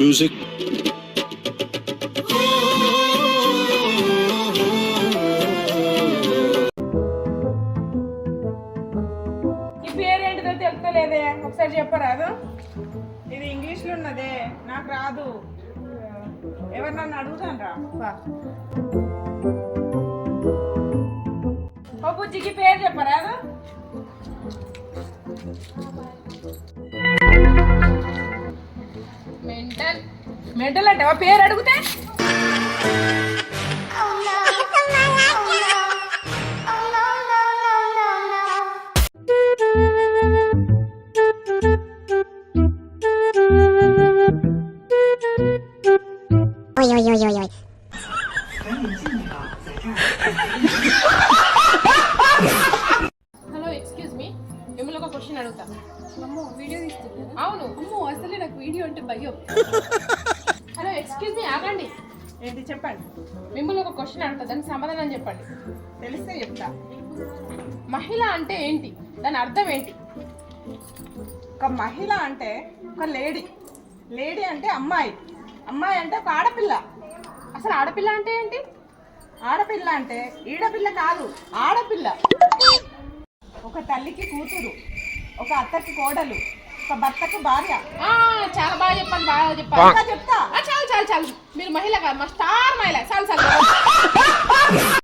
music. ఈ పేరేంటిదో తెలుస్తలేదే ఒకసారి చెప్పరాదు ఇది ఇంగ్లీష్లో ఉన్నదే. నాకు రాదు. ఎవరు నన్ను అడుగుతాను రా ఓ బుజ్జికి పేరు చెప్పరాదు మెంటల్ మెంటల్ అంటే ఓ పేరు అడిగితే. హలో ఎక్స్క్యూజ్ మీ మిమ్మల్ని ఒక క్వశ్చన్ అడుగుతా. అమ్మో వీడియో తీస్తున్నారా. అవును. అమ్మో అసలే నాకు వీడియో అంటే భయం హలో ఎక్స్క్యూజ్ మీ ఆగండి ఏంటి చెప్పండి? మిమ్మల్ని ఒక క్వశ్చన్ అడుగుతా దానికి సమాధానం చెప్పండి. తెలిస్తే చెప్తా. మహిళ అంటే ఏంటి? దాని అర్థం ఏంటి? ఒక మహిళ అంటే ఒక లేడీ. లేడీ అంటే అమ్మాయి. అమ్మాయి అంటే ఒక ఆడపిల్ల. అసలు ఆడపిల్ల అంటే ఏంటి? ఆడపిల్ల అంటే ఈడపిల్ల కాదు ఆడపిల్ల. ఒక తల్లికి కూతురు ఒక అత్తకి కోడలు ఒక భర్తకి భార్య. చాలా బాగా చెప్పాను బాగా చెప్పాను. చెప్తా. ఆ, చాలు చాలు చాలు మీరు మహిళ కాదు మా స్టార్ మహిళ చాలు చాలు